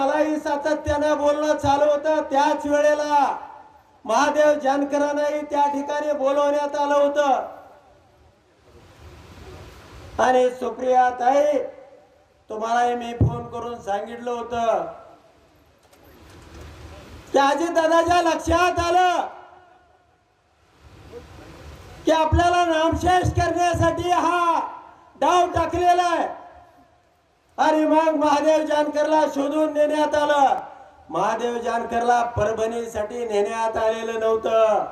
मलाही सातत्यानं बोलणं चालू होतं. त्याच वेळेला महादेव जानकरांनाही त्या ठिकाणी बोलवण्यात आलं होतं. आणि सुप्रिया ताई तुम्हालाही मी फोन करून सांगितलं होतं. त्याजी दादाच्या लक्षात आलं की आपल्याला नामशेष करण्यासाठी हा डाव टाकलेला आहे. आणि मग महादेव जानकरला शोधून नेण्यात आलं. महादेव जानकरला परभणीसाठी नेण्यात आलेलं नव्हतं.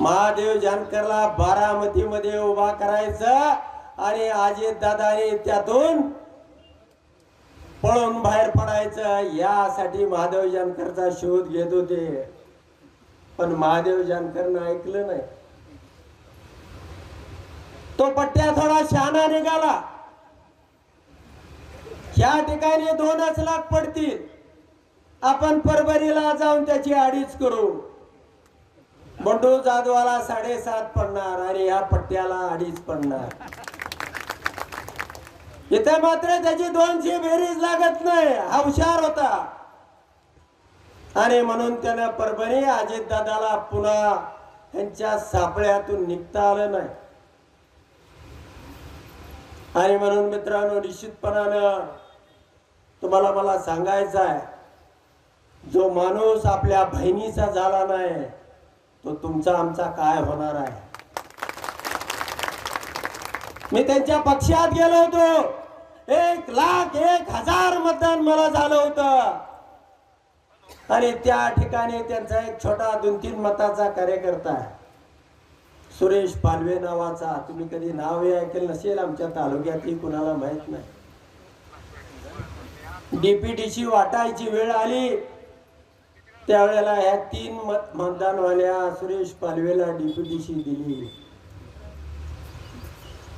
महादेव जानकरला बारामती मध्ये उभा करायचं आणि अजित दादाने त्यातून पळून बाहेर पडायचं. यासाठी महादेव जानकरचा शोध घेत होते. पण महादेव जानकरनं ऐकलं नाही. तो पट्ट्या थोडा शहाणा निघाला. या ठिकाणी दोनच लाख पडतील. आपण परभणीला जाऊन त्याची अडीच करू. बंडू जाधवाला साडेसात पडणार आणि या पट्ट्याला अडीच पडणार. इथे मात्र त्याची दोनशे बेरीज लागत नाही. हा हुशार होता. आणि म्हणून त्यानं परभणी अजित दादाला पुन्हा त्यांच्या सापळ्यातून निघता आलं नाही. आणि म्हणून मित्रांनो निश्चितपणानं तुम्हाला मला सांगायचं आहे जो माणूस आपल्या बहिणीचा झाला नाही तो तुमचा आमचा काय होणार आहे? मी त्यांच्या पक्षात गेलो होतो. एक लाख एक हजार मतदान मला झालं होतं. आणि त्या ठिकाणी त्यांचा एक छोटा दोन तीन मताचा कार्यकर्ता आहे. सुरेश पालवे नावाचा. तुम्ही कधी नावही ऐकलं नसेल आमच्या तालुक्यातही कुणाला माहीत नाही. डीपीटीची वाटायची वेळ आली. त्यावेळेला ह्या तीन मत मतदानवाल्या सुरेश पालवेला डीपीटीसी दिली.